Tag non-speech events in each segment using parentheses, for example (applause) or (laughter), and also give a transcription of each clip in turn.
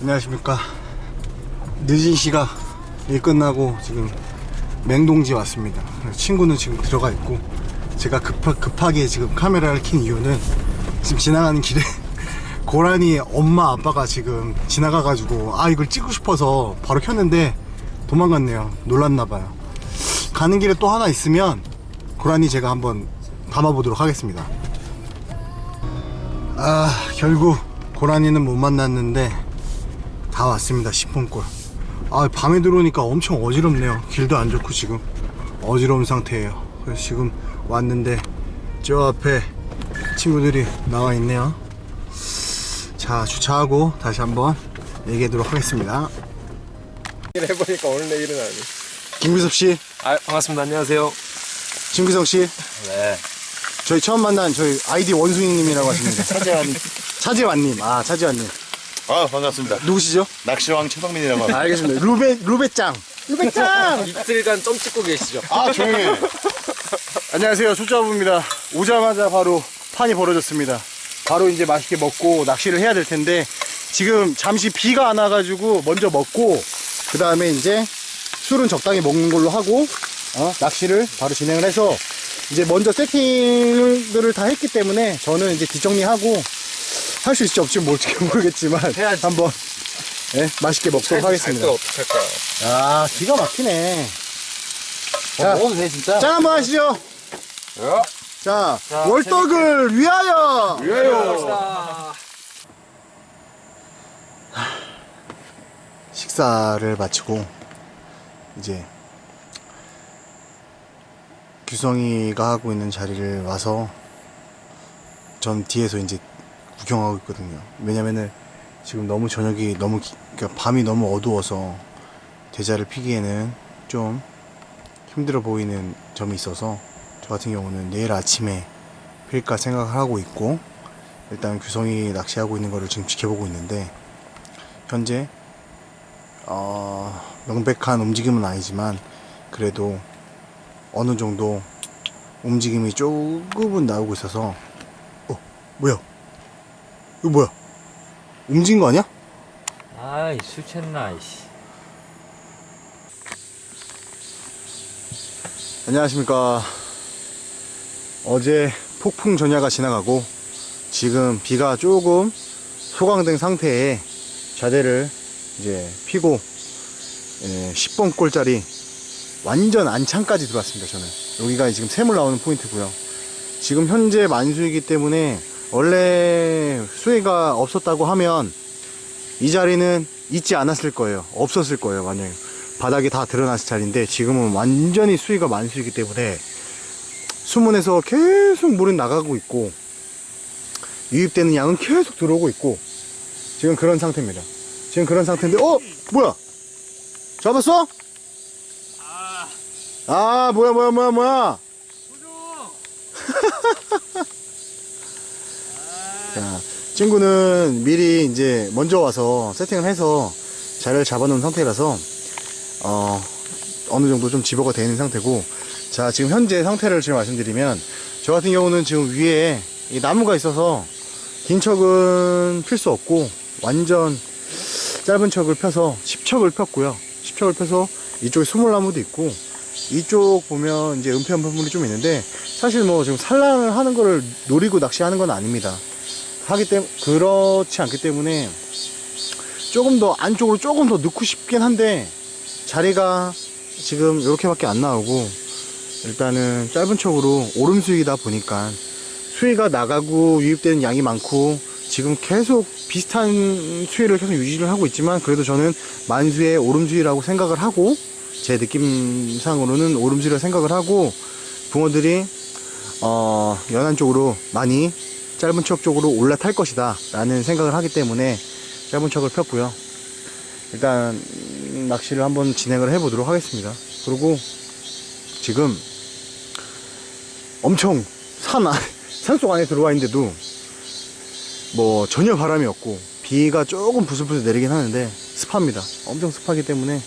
안녕하십니까. 늦은 시각 일 끝나고 지금 맹동지 왔습니다. 친구는 지금 들어가 있고 제가 급하, 급하게 지금 카메라를 킨 이유는 지금 지나가는 길에 (laughs) 고라니 엄마 아빠가 지금 지나가 가지고 아 이걸 찍고 싶어서 바로 켰는데 도망갔네요. 놀랐나봐요. 가는 길에 또 하나 있으면 고라니 제가 한번 담아보도록 하겠습니다. 아 결국 고라니는 못 만났는데 다 왔습니다 10분꼴 아 밤에 들어오니까 엄청 어지럽네요. 길도 안 좋고 지금. 어지러운 상태예요. 그래서 지금 왔는데 저 앞에 친구들이 나와 있네요. 자 주차하고 다시 한번 얘기하도록 하겠습니다. 해보니까 오늘 내일은 아니. 김규섭 씨? 아 반갑습니다. 안녕하세요. 김규성씨? 네. 저희 처음 만난 저희 아이디 원숭이님이라고 하십니다. (laughs) 차재환님. 차재환님. 아 차재환님 아 반갑습니다. 누구시죠? 낚시왕 최성민이라고 합니다. 알겠습니다 루베 루베짱 루베짱 (laughs) 이틀간 점 찍고 계시죠? 아 조용히 해. 안녕하세요 초짜부입니다 오자마자 바로 판이 벌어졌습니다 바로 이제 맛있게 먹고 낚시를 해야 될 텐데 지금 잠시 비가 안 와가지고 먼저 먹고 그 다음에 이제 술은 적당히 먹는 걸로 하고 어, 낚시를 바로 진행을 해서 이제 먼저 세팅들을 다 했기 때문에 저는 이제 뒷정리하고 할 수 있을지 없을지 모르- 모르겠지만 해야지. 한번 예, 맛있게 먹도록 하겠습니다? 아 기가 막히네 자, 먹어도 돼 진짜? 짠 한번 하시죠 야. 자, 자, 월떡을 위하여! 위하여. 식사를 마치고, 이제, 규성이가 하고 있는 자리를 와서, 전 뒤에서 이제 구경하고 있거든요. 왜냐면은, 지금 너무 저녁이 너무, 기- 그러니까 밤이 너무 어두워서, 대자를 피기에는 좀 힘들어 보이는 점이 있어서, 저 같은 경우는 내일 아침에 필까 생각을 하고 있고 일단 규성이 낚시하고 있는 거를 지금 지켜보고 있는데 현재 어, 명백한 움직임은 아니지만 그래도 어느 정도 움직임이 조금은 나오고 있어서 어 뭐야 이거 뭐야 움직인 거 아니야? 아이 술 취했나 이씨 안녕하십니까. 어제 폭풍 전야가 지나가고 지금 비가 조금 소강된 상태에 자대를 이제 피고 예, 10번 골짜리 완전 안창까지 들어왔습니다. 저는 여기가 지금 샘물 나오는 포인트고요. 지금 현재 만수이기 때문에 원래 수해가 없었다고 하면 이 자리는 있지 않았을 거예요. 없었을 거예요. 만약에 바닥이 다 드러났을 자리인데 지금은 완전히 수위가 만수이기 때문에 수문에서 계속 물은 나가고 있고 유입되는 양은 계속 들어오고 있고 지금 그런 상태입니다. 지금 그런 상태인데 어 뭐야 잡았어? 아 뭐야 뭐야 뭐야 뭐야 (laughs) 자 친구는 미리 이제 먼저 와서 세팅을 해서 자리를 잡아놓은 상태라서 어, 어느 정도 좀 집어가 되는 상태고 자 지금 현재 상태를 지금 말씀드리면 저 같은 경우는 지금 위에 이 나무가 있어서 긴 척은 필 수 없고 완전 짧은 척을 펴서 10척을 폈고요. 10척을 펴서 이쪽에 수물나무도 있고 이쪽 보면 이제 은폐 은폐물이 좀 있는데 사실 뭐 지금 산란을 하는 거를 노리고 낚시하는 건 아닙니다 하기 때문에 그렇지 않기 때문에 조금 더 안쪽으로 조금 더 넣고 싶긴 한데 자리가 지금 이렇게밖에 안 나오고 일단은 짧은 척으로 오름 수위다 보니까 수위가 나가고 유입되는 양이 많고 지금 계속 비슷한 수위를 계속 유지를 하고 있지만 그래도 저는 만수의 오름 수위라고 생각을 하고 제 느낌상으로는 오름 수위라 생각을 하고 붕어들이 어 연안 쪽으로 많이 짧은 척 쪽으로 올라탈 것이다 라는 생각을 하기 때문에 짧은 척을 폈고요 일단 음, 낚시를 한번 진행을 해 보도록 하겠습니다. 그리고 지금 엄청 산 안, (laughs) 산속 안에 들어와 있는데도 뭐 전혀 바람이 없고 비가 조금 부슬부슬 내리긴 하는데 습합니다. 엄청 습하기 때문에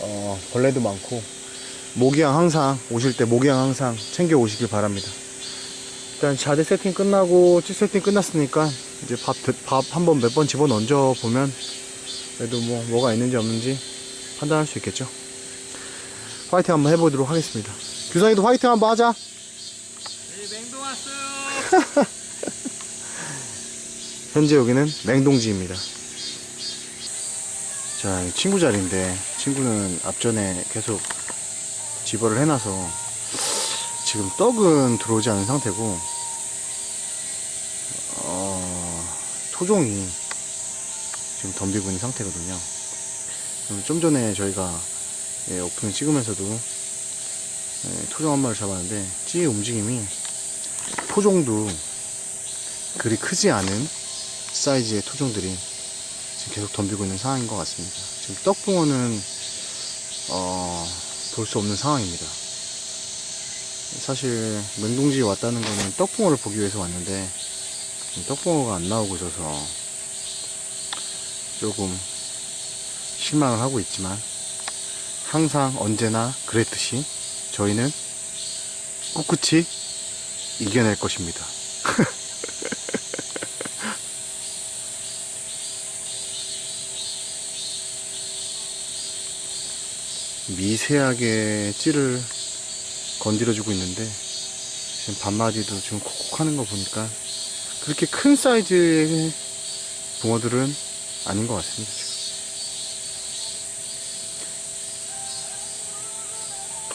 어, 벌레도 많고 모기향 항상 오실 때 모기향 항상 챙겨 오시길 바랍니다. 일단 자대 세팅 끝나고 찌 세팅 끝났으니까 이제 밥, 밥 한번 몇 번 집어 넣어 보면 그래도 뭐 뭐가 있는지 없는지 판단할 수 있겠죠. 화이팅 한번 해보도록 하겠습니다. 규상이도 화이팅 한번 하자. 네, 맹동 왔어요. (laughs) 현재 여기는 맹동지입니다. 자, 이 친구 자리인데 친구는 앞전에 계속 집어를 해놔서 지금 떡은 들어오지 않은 상태고 어, 토종이 지금 덤비고 있는 상태거든요. 좀 전에 저희가 예, 오픈을 찍으면서도 예, 토종 한 마리를 잡았는데 찌의 움직임이 토종도 그리 크지 않은 사이즈의 토종들이 지금 계속 덤비고 있는 상황인 것 같습니다. 지금 떡붕어는 어, 볼 수 없는 상황입니다. 사실 맹동지에 왔다는 거는 떡붕어를 보기 위해서 왔는데 지금 떡붕어가 안 나오고 있어서 조금 실망을 하고 있지만 항상 언제나 그랬듯이 저희는 꿋꿋이 이겨낼 것입니다. (laughs) 미세하게 찌를 건드려주고 있는데 지금 반마디도 지금 콕콕 하는 거 보니까 그렇게 큰 사이즈의 붕어들은 아닌 것 같습니다 지금.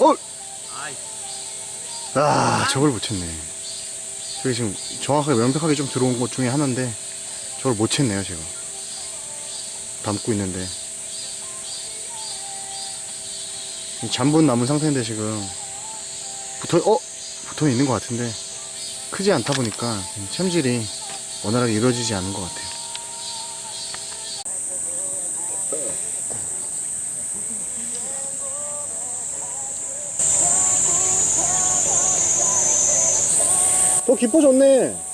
어! 아 저걸 못 쳤네 저기 지금 정확하게 명백하게 좀 들어온 것 중에 하나인데 저걸 못 쳤네요 제가 담고 있는데 이 잠분 남은 상태인데 지금 붙어 어 붙어 있는 것 같은데 크지 않다 보니까 챔질이 원활하게 이루어지지 않은 것 같아요. 더 깊어졌네.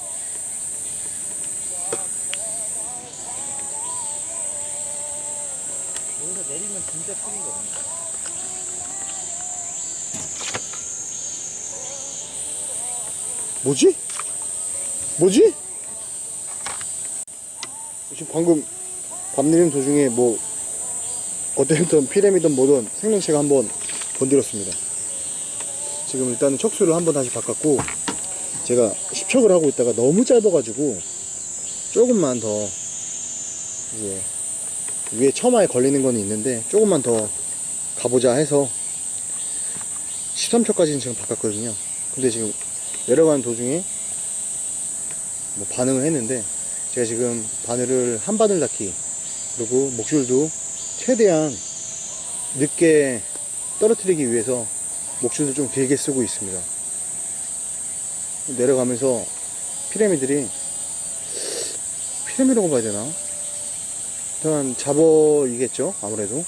내리면 진짜 틀린 거 없네. 뭐지? 뭐지? 지금 방금 밤 내리는 도중에 뭐 어땠든 피렘이든 뭐든 생명체가 한번 건드렸습니다. 지금 일단은 척수를 한번 다시 바꿨고 제가 10척을 하고 있다가 너무 짧아가지고 조금만 더 이제 위에 처마에 걸리는 건 있는데 조금만 더 가보자 해서 13척까지는 지금 바꿨거든요. 근데 지금 내려가는 도중에 뭐 반응을 했는데 제가 지금 바늘을 한 바늘 닫기 그리고 목줄도 최대한 늦게 떨어뜨리기 위해서 목줄도 좀 길게 쓰고 있습니다. 내려가면서 피라미들이 피라미라고 봐야 되나? 일단 잡어이겠죠 아무래도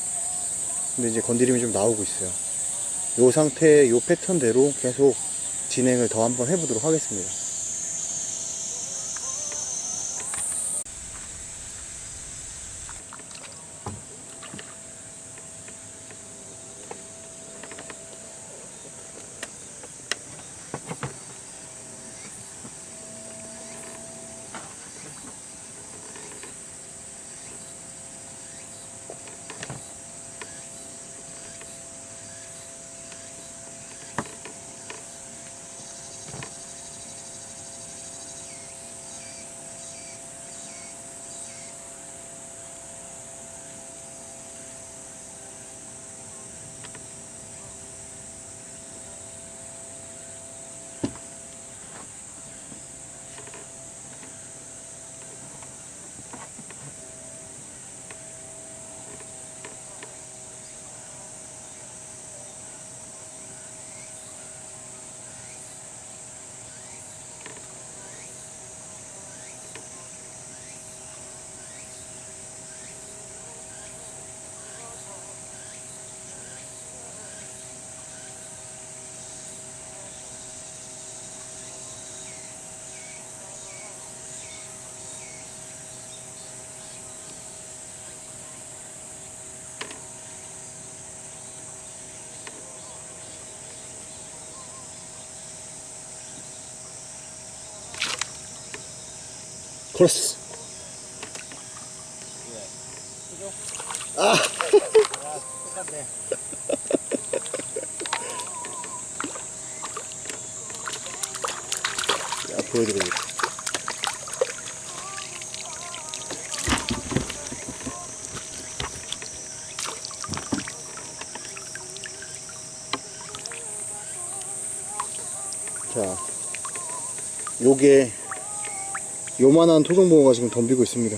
근데 이제 건드림이 좀 나오고 있어요 요 상태 요 패턴대로 계속 진행을 더 한번 해보도록 하겠습니다. 걸었어. 아. 야, 보여드리겠 자, 요게 요만한 토종붕어가 지금 덤비고 있습니다.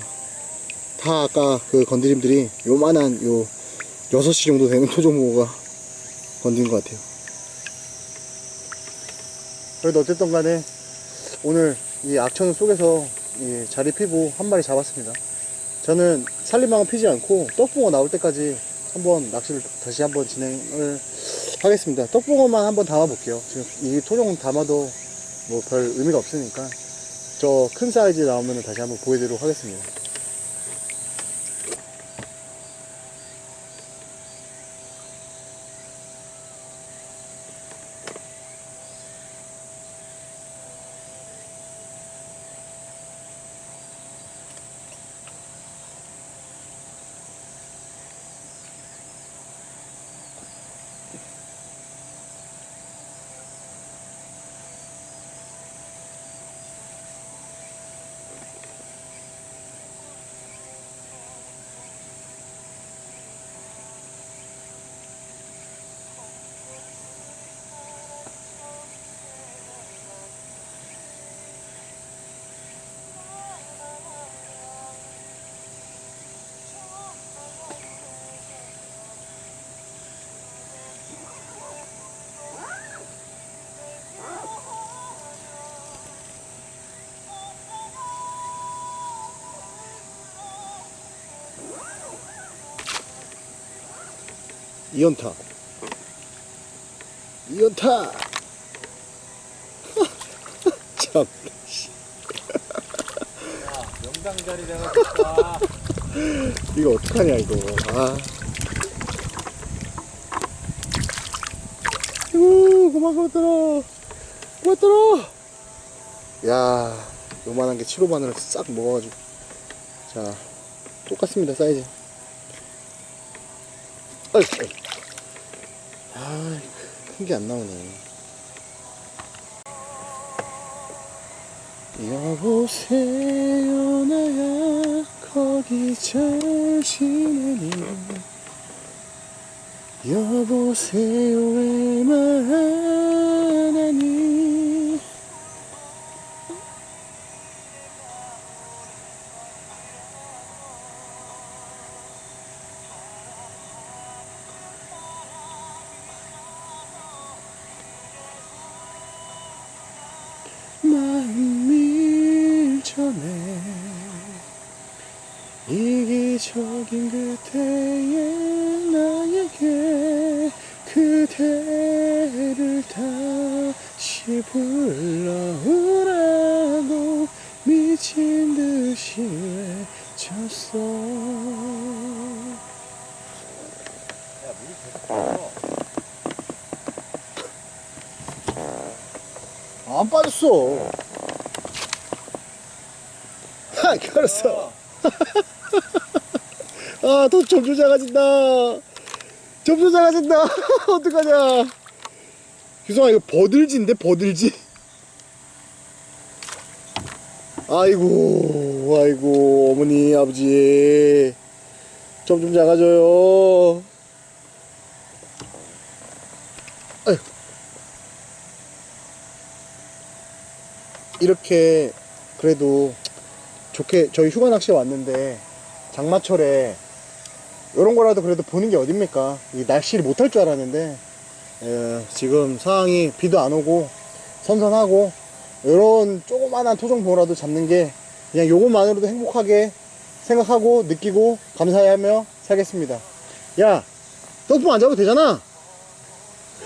다 아까 그 건드림들이 요만한 요 6시 정도 되는 (laughs) 토종붕어가 건든 것 같아요. 그래도 어쨌든 간에 오늘 이 악천 속에서 이 자리 피고 한 마리 잡았습니다. 저는 살림망은 피지 않고 떡붕어 나올 때까지 한번 낚시를 다시 한번 진행을 하겠습니다. 떡붕어만 한번 담아 볼게요. 지금 이 토종 담아도 뭐 별 의미가 없으니까 저 큰 사이즈 나오면 다시 한번 보여드리도록 하겠습니다. 이연타. 이연타! (laughs) 참. 영상 자리. 이거 어떡하냐, 이거. 아. 아이고, 그만. 그만 들어. 야, 요만한 게 7호 마늘을 싹 먹어가지고. 자, 똑같습니다, 사이즈. 어이, 어이. 아, 큰 게 안 나오네. 여보세요, 나야. 거기 잘 지내니 여보세요 왜말하니 이기적인 그때의 나에게 그대를 다시 불러오라고 미친 듯이 외쳤어. 안 빠졌어 하 알았어 (laughs) 아, 또 점점 작아진다. 점점 작아진다. (laughs) 어떡하냐. 유성아, 이거 버들지인데, 버들지? 아이고, 아이고, 어머니, 아버지. 점점 작아져요. 아휴. 이렇게, 그래도 좋게, 저희 휴가 낚시에 왔는데, 장마철에 이런 거라도 그래도 보는 게 어딥니까? 이 날씨를 못할 줄 알았는데 에, 지금 상황이 비도 안 오고 선선하고 이런 조그만한 토종보라도 잡는 게 그냥 요것만으로도 행복하게 생각하고 느끼고 감사해하며 살겠습니다. 야, 떡볶이 안 잡아도 되잖아.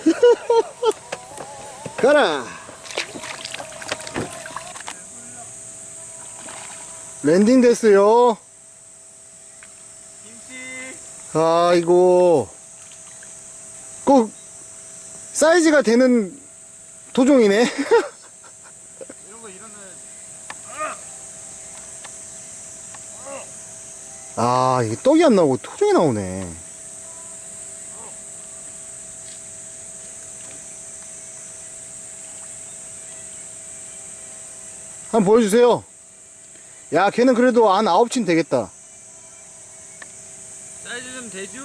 (laughs) 가라. 랜딩 됐어요. 김치. 아이고. 꼭 사이즈가 되는 토종이네. (laughs) 이런 거 이러면 아, 이게 떡이 안 나오고 토종이 나오네. 한번 보여주세요. 야, 걔는 그래도 안 아홉 친 되겠다. 사이즈 좀 되죠?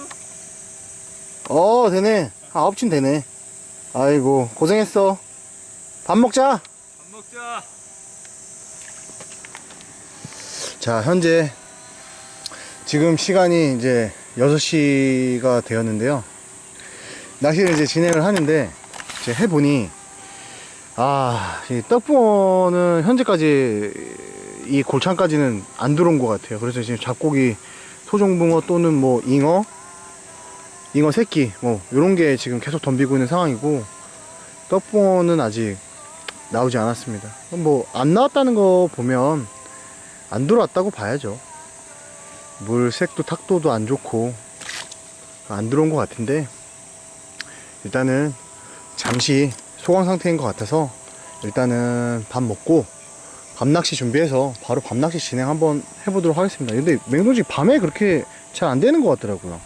어, 되네. 아홉 친 되네. 아이고, 고생했어. 밥 먹자. 밥 먹자. 자, 현재 지금 시간이 이제 6시가 되었는데요. 낚시를 이제 진행을 하는데 이제 해보니 아, 이 떡붕어는 현재까지 이 골창까지는 안 들어온 것 같아요. 그래서 지금 잡고기 소종붕어 또는 뭐 잉어, 잉어 새끼 뭐 이런 게 지금 계속 덤비고 있는 상황이고 떡붕어는 아직 나오지 않았습니다. 뭐 안 나왔다는 거 보면 안 들어왔다고 봐야죠. 물 색도 탁도도 안 좋고 안 들어온 것 같은데 일단은 잠시 소강 상태인 것 같아서 일단은 밥 먹고 밤낚시 준비해서 바로 밤낚시 진행 한번 해보도록 하겠습니다. 근데 맹도지 밤에 그렇게 잘 안 되는 것 같더라고요.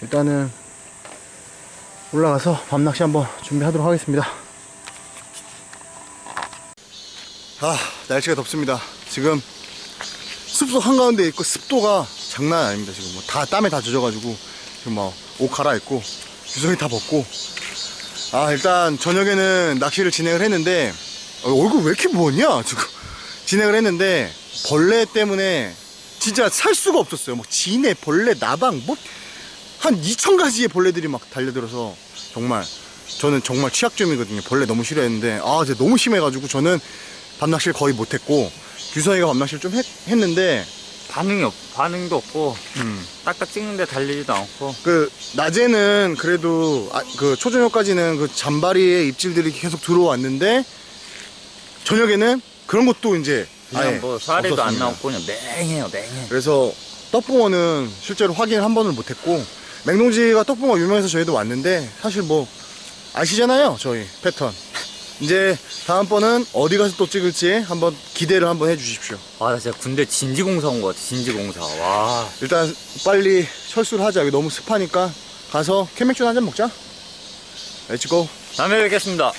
일단은 올라가서 밤낚시 한번 준비하도록 하겠습니다. 아 날씨가 덥습니다. 지금 숲속 한가운데 있고 습도가 장난 아닙니다 지금 뭐 다 땀에 다 젖어가지고 지금 막옷 갈아입고 주성이 다 벗고 아 일단 저녁에는 낚시를 진행을 했는데 어, 얼굴 왜 이렇게 부었냐 지금 진행을 했는데 벌레 때문에 진짜 살 수가 없었어요. 뭐 진해 벌레 나방 뭐 한 2천 가지의 벌레들이 막 달려들어서 정말 저는 정말 취약점이거든요. 벌레 너무 싫어했는데 아 진짜 너무 심해가지고 저는 밤낚시를 거의 못했고 규성이가 밤낚시를 좀 했, 했는데 반응이 없, 반응도 없고 음. 딱딱 찍는데 달리지도 않고. 그 낮에는 그래도 아, 그 초저녁까지는 그 잔바리의 입질들이 계속 들어왔는데 저녁에는 그런 것도 이제 그냥 아예 뭐 사례도 안 없었습니다. 나오고 그냥 맹해요 맹해. 그래서 떡붕어는 실제로 확인을 한 번을 못했고 맹동지가 떡붕어 유명해서 저희도 왔는데 사실 뭐 아시잖아요 저희 패턴. 이제 다음번은 어디 가서 또 찍을지 한번 기대를 한번 해주십시오. 와 나 진짜 군대 진지공사 온 것 같아 진지공사. 와. 일단 빨리 철수를 하자. 여기 너무 습하니까 가서 캔맥주 한잔 먹자. 렛츠고 다음에 뵙겠습니다